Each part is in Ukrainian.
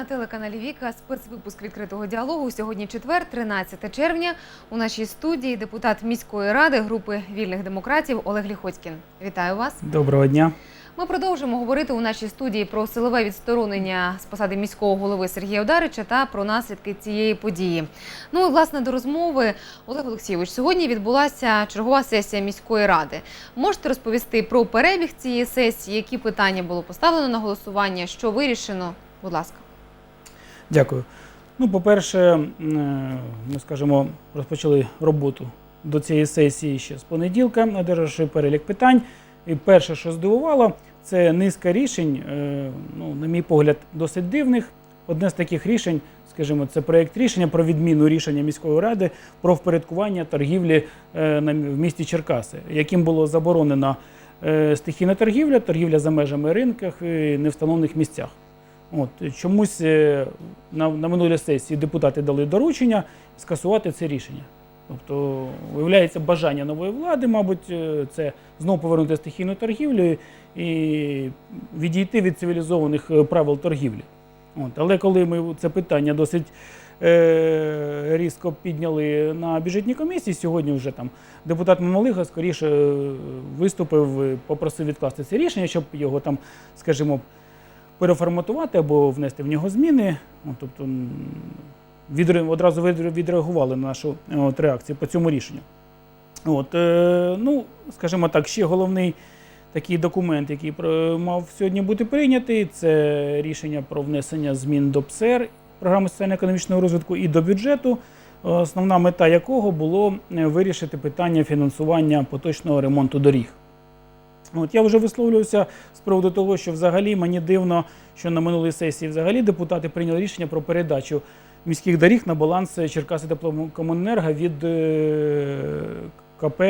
На телеканалі Віка. Спецвипуск відкритого діалогу. Сьогодні четвер, 13 червня. У нашій студії депутат міської ради групи вільних демократів Олег Ліхоцькін. Вітаю вас. Доброго дня. Ми продовжимо говорити у нашій студії про силове відсторонення з посади міського голови Сергія Ударича та про наслідки цієї події. Ну і власне до розмови Олег Олексійович. Сьогодні відбулася чергова сесія міської ради. Можете розповісти про перебіг цієї сесії, які питання було поставлено на голосування, що вирішено? Будь ласка. Дякую. Ну, по-перше, е, ми скажімо, розпочали роботу до цієї сесії ще з понеділка, надержавши перелік питань. І перше, що здивувало, це низка рішень, е, ну, на мій погляд, досить дивних. Одне з таких рішень, скажімо, це проєкт рішення про відміну рішення міської ради про впорядкування торгівлі е, в місті Черкаси, яким було заборонено стихійна торгівля, торгівля за межами ринках і невстановлених місцях. От чомусь е, на, на минулій сесії депутати дали доручення скасувати це рішення. Тобто, виявляється бажання нової влади, мабуть, е, це знову повернути стихійну торгівлю і відійти від цивілізованих е, правил торгівлі. От, але коли ми це питання досить е, різко підняли на бюджетній комісії, сьогодні вже там депутат Мамалига скоріше виступив, попросив відкласти це рішення, щоб його там, скажімо, переформатувати або внести в нього зміни. Ну, тобто одразу відреагували на нашу реакцію по цьому рішенню. От, е, ну, скажімо так, ще головний такий документ, який мав сьогодні бути прийнятий, це рішення про внесення змін до ПСР, програми соціально-економічного розвитку, і до бюджету, основна мета якого було е, вирішити питання фінансування поточного ремонту доріг. От я вже висловлювався з приводу того, що взагалі мені дивно, що на минулій сесії взагалі депутати прийняли рішення про передачу міських доріг на баланс Черкаси теплокомуненерго від е, КП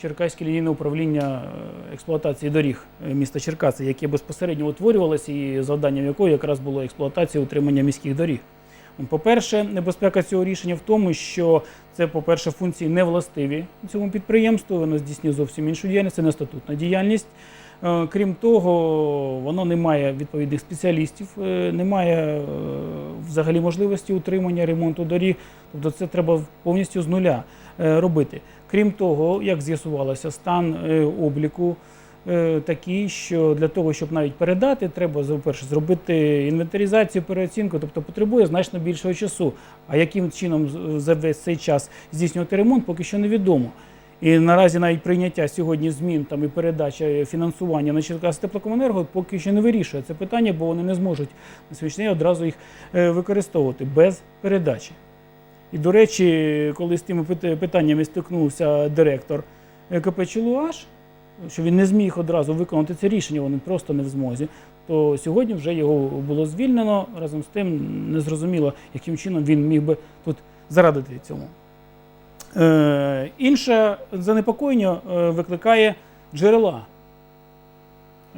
Черкаське лінійне управління е, експлуатації доріг е, міста Черкаси, яке безпосередньо утворювалося і завданням якої якраз було експлуатація утримання міських доріг. По-перше, небезпека цього рішення в тому, що це, по-перше, функції не властиві цьому підприємству, воно здійснює зовсім іншу діяльність, це не статутна діяльність. Е, Крім того, воно не має відповідних спеціалістів, е, не має е, взагалі можливості утримання ремонту доріг. Тобто це треба повністю з нуля робити. Крім того, як з'ясувалося, стан обліку е, такий, що для того, щоб навіть передати, треба перше зробити інвентаризацію, переоцінку, тобто потребує значно більшого часу. А яким чином за весь цей час здійснювати ремонт, поки що невідомо. І наразі навіть прийняття сьогодні змін там і передача фінансування на Черкас теплокомуненерго поки що не вирішує це питання, бо вони не зможуть на сьогоднішній одразу їх е, використовувати без передачі. І, до речі, коли з тими питаннями стикнувся директор е, КП Чилуаш, що він не зміг одразу виконати це рішення, вони просто не в змозі, то сьогодні вже його було звільнено. Разом з тим незрозуміло, яким чином він міг би тут зарадити цьому. Е, інше занепокоєння е, викликає джерела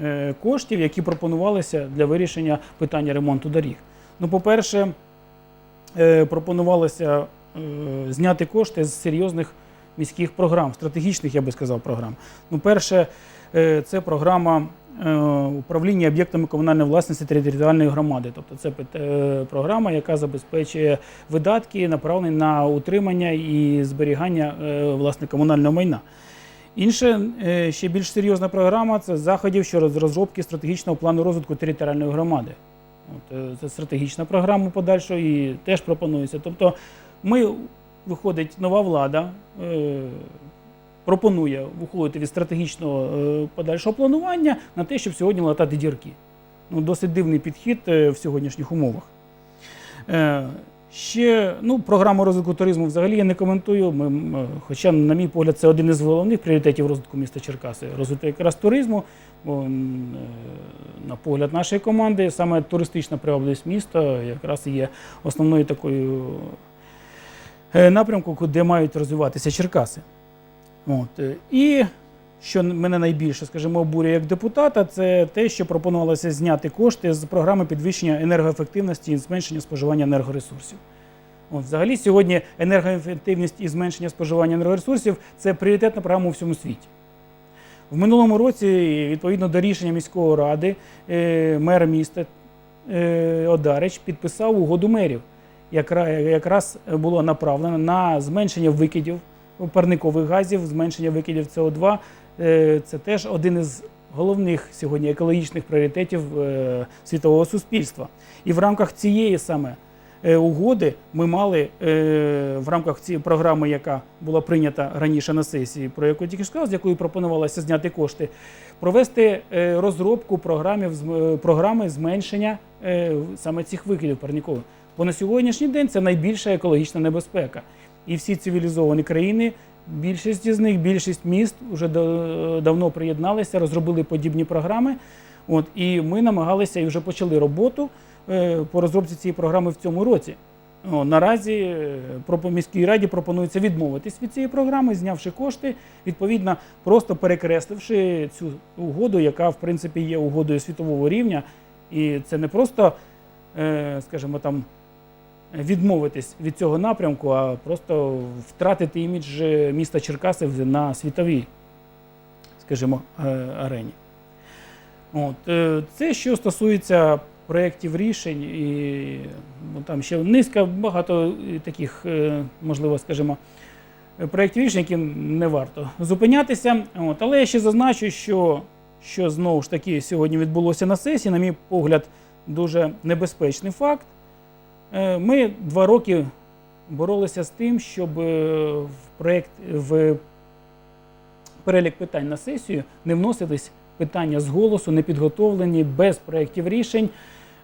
е, коштів, які пропонувалися для вирішення питання ремонту доріг. Ну, по-перше, е, пропонувалося е, зняти кошти з серйозних міських програм, стратегічних, я би сказав, програм. Ну, перше, е, це програма е, управління об'єктами комунальної власності територіальної громади. Тобто це е, програма, яка забезпечує видатки, направлені на утримання і зберігання власне комунального майна. Інша ще більш серйозна програма це заходів щодо розробки стратегічного плану розвитку територіальної громади. От, це стратегічна програма подальшого і теж пропонується. Тобто, ми виходить нова влада. е, Пропонує виходити від стратегічного е, подальшого планування на те, щоб сьогодні латати дірки. Ну, досить дивний підхід е, в сьогоднішніх умовах. Ще ну, програму розвитку туризму взагалі я не коментую. Ми, хоча, на мій погляд, це один із головних пріоритетів розвитку міста Черкаси. Розвиток якраз туризму. Бо, на погляд нашої команди, саме туристична привабливість міста якраз є основною такою напрямку, де мають розвиватися Черкаси. От. е, І що мене найбільше, скажімо, обурює як депутата, це те, що пропонувалося зняти кошти з програми підвищення енергоефективності і зменшення споживання енергоресурсів. От, взагалі, сьогодні енергоефективність і зменшення споживання енергоресурсів це пріоритетна програма у всьому світі. В минулому році, відповідно до рішення міської ради, е, мер міста е, Одарич підписав угоду мерів, якраз було направлено на зменшення викидів парникових газів, зменшення викидів СО2. Е, Це теж один із головних сьогодні екологічних пріоритетів е, світового суспільства. І в рамках цієї саме е, угоди ми мали в рамках цієї програми, яка була прийнята раніше на сесії, про яку тільки сказав, з якою пропонувалося зняти кошти, провести розробку програмів, програми зменшення саме цих викидів парникових. Бо на сьогоднішній день це найбільша екологічна небезпека. І всі цивілізовані країни, більшість із них, більшість міст вже давно приєдналися, розробили подібні програми. От, і ми намагалися і вже почали роботу е, по розробці цієї програми в цьому році. О, наразі е, міській раді пропонується відмовитись від цієї програми, знявши кошти, відповідно, просто перекресливши цю угоду, яка в принципі є угодою світового рівня. І це не просто, е, скажімо там, відмовитись від цього напрямку, а просто втратити імідж е, міста Черкасів на світовій, скажімо, е, арені. От, е, це що стосується проєктів рішень, і ну, там ще низка багато таких, можливо, скажімо, проєктів рішень, які не варто зупинятися. От, але я ще зазначу, що, що знову ж таки сьогодні відбулося на сесії, на мій погляд, дуже небезпечний факт. Е, Ми два роки боролися з тим, щоб е, в проєкт в перелік питань на сесію не вносились питання з голосу, не підготовлені, без проєктів рішень.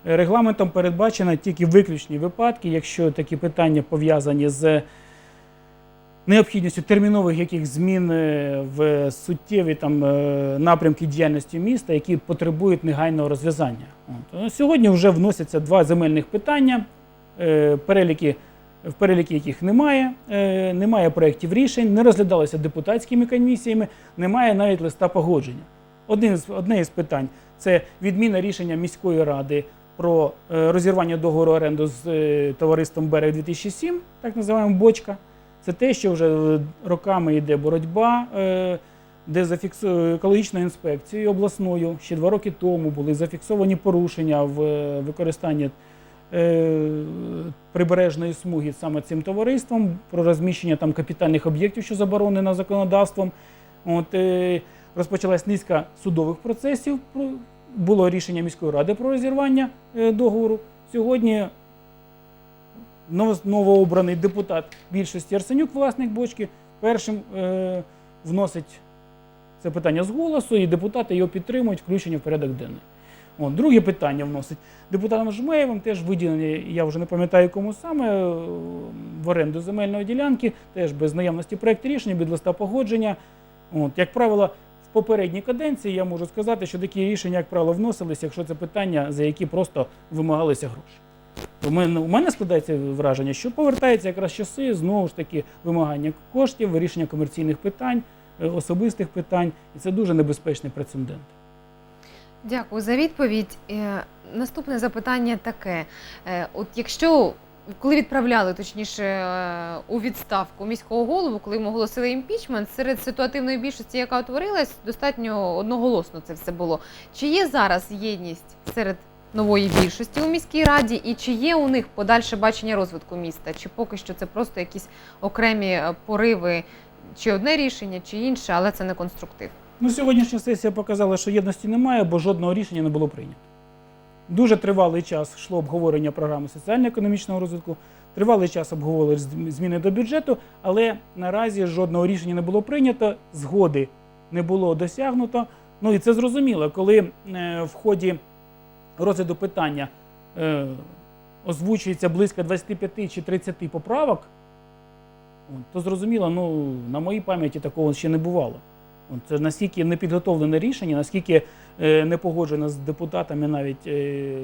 Е, Регламентом передбачено тільки виключні випадки, якщо такі питання пов'язані з необхідністю термінових яких змін в суттєві там напрямки діяльності міста, які потребують негайного розв'язання. Сьогодні вже вносяться два земельних питання, переліки, в переліки яких немає, е, немає проєктів рішень, не розглядалися депутатськими комісіями, немає навіть листа погодження. Один з, одне із питань це відміна рішення міської ради про е, розірвання договору оренду з е, товариством Берег 2007, так називаємо бочка. Це те, що вже е, роками йде боротьба, е, де зафіксує екологічною інспекцією обласною. Ще два роки тому були зафіксовані порушення в е, використанні е, прибережної смуги саме цим товариством про розміщення там капітальних об'єктів, що заборонено законодавством. От, е, розпочалась низка судових процесів. Було рішення міської ради про розірвання е, договору. Сьогодні новообраний депутат більшості Арсенюк, власник бочки, першим е, вносить це питання з голосу, і депутати його підтримують, включення в порядок денний. От, друге питання вносить депутатом Жмеєвим, теж виділення, я вже не пам'ятаю кому саме, е, в оренду земельної ділянки, теж без наявності проєкту рішення, без листа погодження. От, як правило, в попередній каденції я можу сказати, що такі рішення, як правило, вносилися, якщо це питання, за які просто вимагалися гроші. У мене, у мене складається враження, що повертаються якраз часи, знову ж таки, вимагання коштів, вирішення комерційних питань, е, особистих питань, і це дуже небезпечний прецедент. Дякую за відповідь. Е, Наступне запитання таке: Е, от якщо коли відправляли точніше е, у відставку міського голову, коли йому оголосили імпічмент, серед ситуативної більшості, яка утворилась, достатньо одноголосно це все було. Чи є зараз єдність серед нової більшості у міській раді, і чи є у них подальше бачення розвитку міста? Чи поки що це просто якісь окремі пориви, чи одне рішення, чи інше, але це не конструктив? Ну, сьогоднішня сесія показала, що єдності немає, бо жодного рішення не було прийнято. Дуже тривалий час йшло обговорення програми соціально-економічного розвитку, тривалий час обговорювали зміни до бюджету, але наразі жодного рішення не було прийнято, згоди не було досягнуто. Ну і це зрозуміло, коли е, в ході розгляду питання е, озвучується близько 25 чи 30 поправок, то зрозуміло, ну, на моїй пам'яті такого ще не бувало. Це настільки непідготовлене рішення, наскільки е, не погоджено з депутатами навіть е,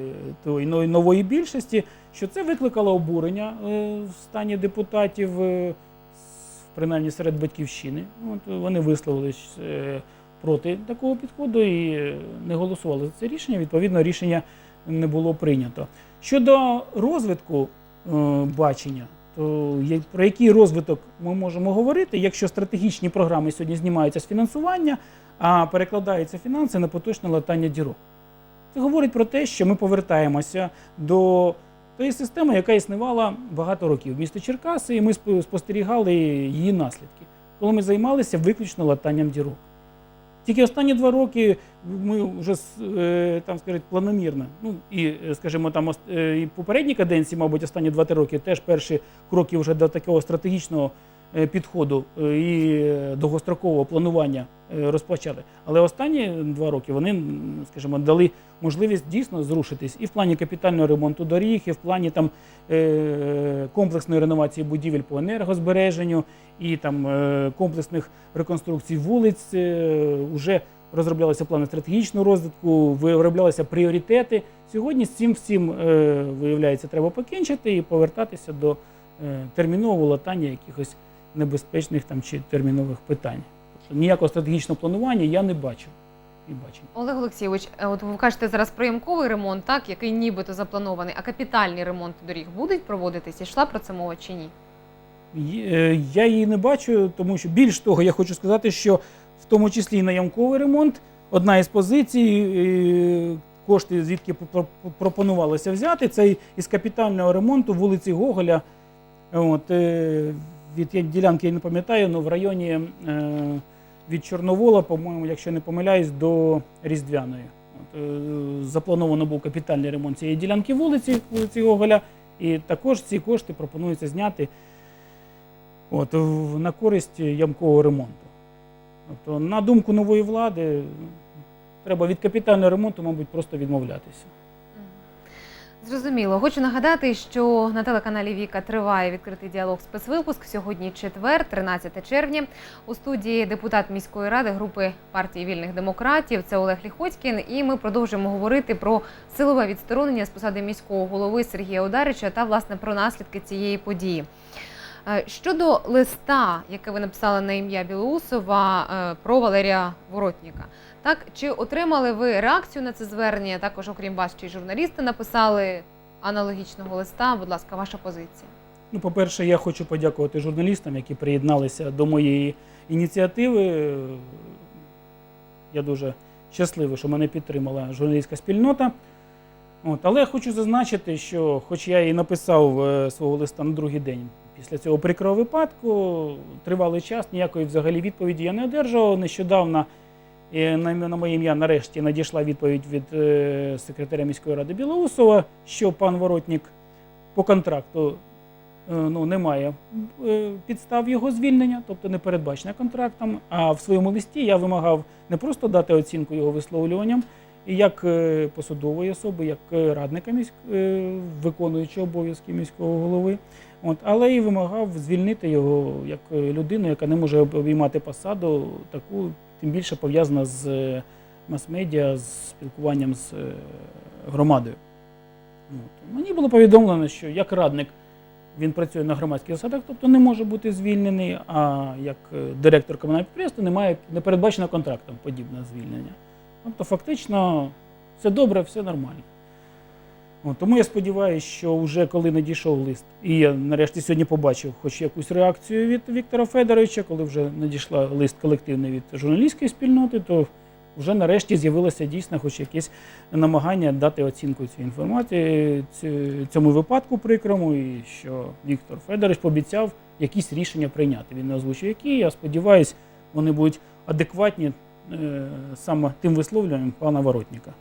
тої нової більшості, що це викликало обурення е, в стані депутатів, принаймні серед батьківщини. От вони висловились проти такого підходу і не голосували за це рішення. Відповідно, рішення не було прийнято. Щодо розвитку бачення, то про який розвиток ми можемо говорити, якщо стратегічні програми сьогодні знімаються з фінансування, а перекладаються фінанси на поточне латання дірок. Це говорить про те, що ми повертаємося до тої системи, яка існувала багато років в місті Черкаси, і ми спостерігали її наслідки, коли ми займалися виключно латанням дірок. Тільки останні два роки ми вже е, там, скажуть планомірно. Ну і, е, скажімо, там е, і попередні каденції, мабуть, останні 2-3 роки теж перші кроки вже до такого стратегічного підходу е, і е, довгострокового планування е, розпочали. Але останні два роки вони, скажімо, дали можливість дійсно зрушитись і в плані капітального ремонту доріг, і в плані там е, комплексної реновації будівель по енергозбереженню, і там е, комплексних реконструкцій вулиць. Вже розроблялися плани стратегічного розвитку, вироблялися пріоритети. Сьогодні з цим всім е, виявляється, треба покінчити і повертатися до е, термінового латання якихось небезпечних там чи термінових питань. Тобто ніякого стратегічного планування я не бачу. І бачу. Олег Олексійович, е, от ви кажете зараз про ямковий ремонт, так який нібито запланований, а капітальний ремонт доріг будуть проводитися? Йшла про це мова чи ні? Е, Я її не бачу, тому що більш того, я хочу сказати, що в тому числі і на ямковий ремонт одна із позицій, е, кошти звідки пропонувалося взяти, це із капітального ремонту вулиці Гоголя. От, від ділянки я не пам'ятаю, але в районі е, від Чорновола, по-моєму, якщо не помиляюсь, до Різдвяної. Е, заплановано був капітальний ремонт цієї ділянки вулиці, вулиці Гоголя, і також ці кошти пропонується зняти от, на користь ямкового ремонту. Тобто, на думку нової влади, треба від капітального ремонту, мабуть, просто відмовлятися. Зрозуміло. Хочу нагадати, що на телеканалі Віка триває відкритий діалог спецвипуск. Сьогодні четвер, 13 червня. У студії депутат міської ради групи партії вільних демократів. Це Олег Ліхоцькін. І ми продовжуємо говорити про силове відсторонення з посади міського голови Сергія Одарича та власне про наслідки цієї події. Е, Щодо листа, яке ви написали на ім'я Білоусова е, про Валерія Воротніка, так чи отримали ви реакцію на це звернення? Також, окрім вас, чи журналісти написали аналогічного листа? Будь ласка, ваша позиція. Ну, по-перше, я хочу подякувати журналістам, які приєдналися до моєї ініціативи. Я дуже щасливий, що мене підтримала журналістська спільнота. От, але я хочу зазначити, що, хоч я і написав е, свого листа на другий день після цього прикрого випадку, тривалий час ніякої взагалі відповіді я не одержував. Нещодавно е, на, на моє ім'я нарешті надійшла відповідь від е, секретаря міської ради Білоусова, що пан Воротнік по контракту е, ну, немає е, підстав його звільнення, тобто не передбачено контрактом. А в своєму листі я вимагав не просто дати оцінку його висловлюванням, як е, посадової особи, як е, радника міськ... е, виконуючого обов'язки міського голови, от, але і вимагав звільнити його як е, людину, яка не може обіймати посаду, таку тим більше пов'язана з е, мас-медіа, з спілкуванням з е, громадою. От. Мені було повідомлено, що як радник він працює на громадських засадах, тобто не може бути звільнений, а як е, директор комунального підприємства немає не передбачено контрактом подібне звільнення. Тобто, фактично, все добре, все нормально. Тому я сподіваюся, що вже коли надійшов лист, і я нарешті сьогодні побачив хоч якусь реакцію від Віктора Федоровича, коли вже надійшла лист колективний від журналістської спільноти, то вже нарешті з'явилося дійсно хоч якесь намагання дати оцінку цій інформації, ці- цьому випадку прикрому, і що Віктор Федорович пообіцяв якісь рішення прийняти. Він не озвучив які. Я сподіваюся, вони будуть адекватні е, саме тим висловлюванням пана Воротніка.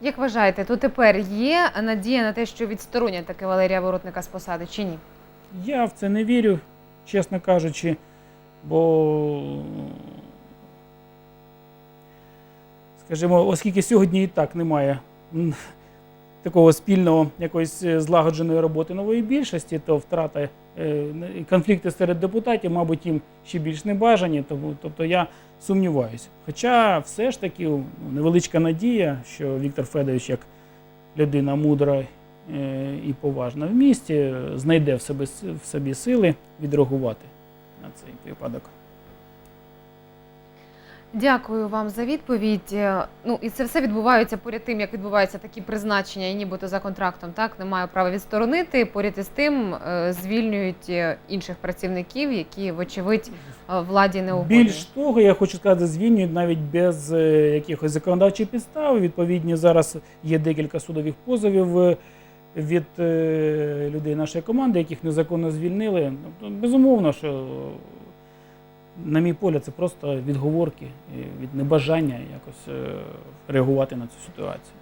Як вважаєте, то тепер є надія на те, що відсторонять таки Валерія Воротника з посади чи ні? Я в це не вірю, чесно кажучи, бо, скажімо, оскільки сьогодні і так немає такого спільного якоїсь е, злагодженої роботи нової більшості, то втрата е, конфлікти серед депутатів, мабуть, їм ще більш не бажані. Тому, тобто я сумніваюся. Хоча все ж таки ну, невеличка надія, що Віктор Федорович як людина мудра е, і поважна в місті, знайде в, себе, с- в собі сили відреагувати на цей випадок. Дякую вам за відповідь. Е, Ну і це все відбувається поряд тим, як відбуваються такі призначення, і нібито за контрактом так немає права відсторонити. Поряд із тим е, звільнюють е, інших працівників, які, вочевидь, владі не угодні. Більш того, я хочу сказати, звільнюють навіть без якихось законодавчих підстав. Відповідні зараз є декілька судових позовів від людей нашої команди, яких незаконно звільнили. Тобто, безумовно, що на мій погляд, це просто відговорки від небажання якось е, реагувати на цю ситуацію.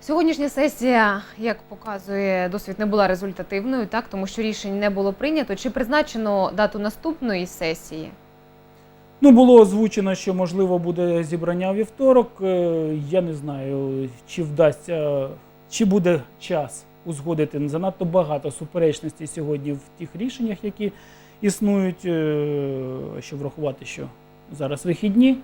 Сьогоднішня сесія, як показує досвід, не була результативною, так тому що рішень не було прийнято. Чи призначено дату наступної сесії? Ну, було озвучено, що можливо буде зібрання у вівторок. Е, Я не знаю, чи вдасться, чи буде час узгодити занадто багато суперечностей сьогодні в тих рішеннях, які існують, е, що врахувати, що зараз вихідні.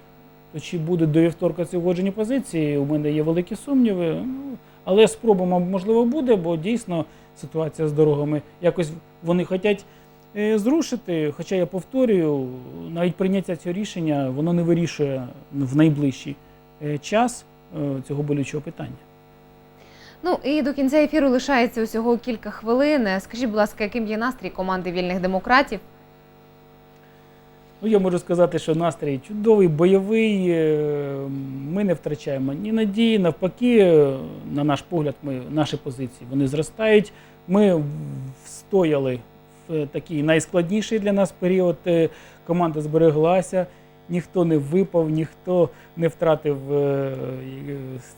То чи буде до вівторка ці узгоджені позиції? У мене є великі сумніви. Ну, але спробуємо, можливо, буде, бо дійсно ситуація з дорогами якось вони хочуть е, зрушити. Хоча я повторюю, навіть прийняття цього рішення воно не вирішує в найближчий е, час цього болючого питання. Ну і до кінця ефіру лишається усього кілька хвилин. Скажіть, будь ласка, яким є настрій команди вільних демократів? Ну, я можу сказати, що настрій чудовий, бойовий. е, Ми не втрачаємо ні надії, навпаки, е, на наш погляд, ми, наші позиції вони зростають. Ми встояли в такий найскладніший для нас період. Е, Команда збереглася, ніхто не випав, ніхто не втратив е, е,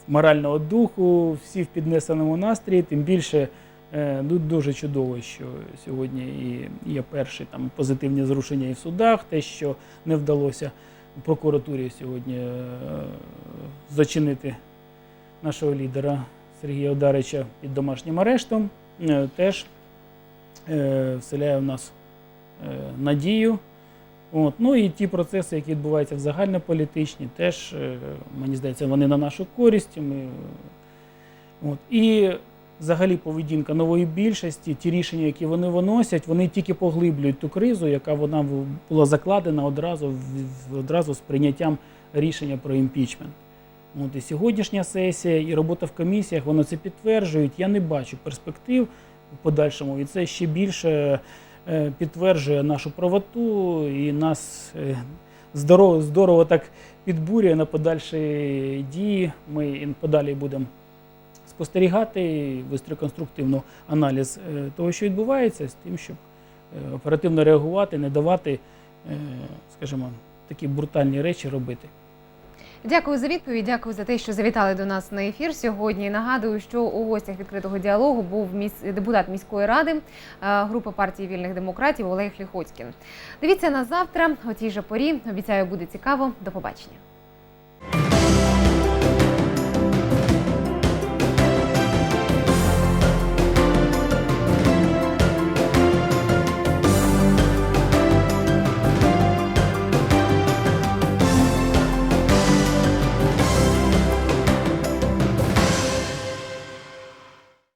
морального духу, всі в піднесеному настрої, тим більше. Е, Ну, дуже чудово, що сьогодні є перші там позитивні зрушення і в судах, те, що не вдалося прокуратурі сьогодні зачинити нашого лідера Сергія Одарича під домашнім арештом, теж вселяє в нас надію. От. Ну і ті процеси, які відбуваються в загальнополітичні, теж, е, мені здається, вони на нашу користь. Ми, от. І взагалі поведінка нової більшості, ті рішення, які вони виносять, вони тільки поглиблюють ту кризу, яка вона була закладена одразу, одразу з прийняттям рішення про імпічмент. От і сьогоднішня сесія і робота в комісіях вони це підтверджують. Я не бачу перспектив в подальшому, і це ще більше підтверджує нашу правоту і нас е, здорово, здорово так підбурює на подальші дії. Ми і подалі будемо спостерігати, вести конструктивно аналіз е, того, що відбувається, з тим, щоб е, оперативно реагувати, не давати, е, скажімо, такі брутальні речі робити. Дякую за відповідь. Дякую за те, що завітали до нас на ефір сьогодні. Нагадую, що у гостях відкритого діалогу був міс... депутат міської ради е, групи партії вільних демократів Олег Ліхоцькін. Дивіться на завтра о тій же порі. Обіцяю, буде цікаво. До побачення.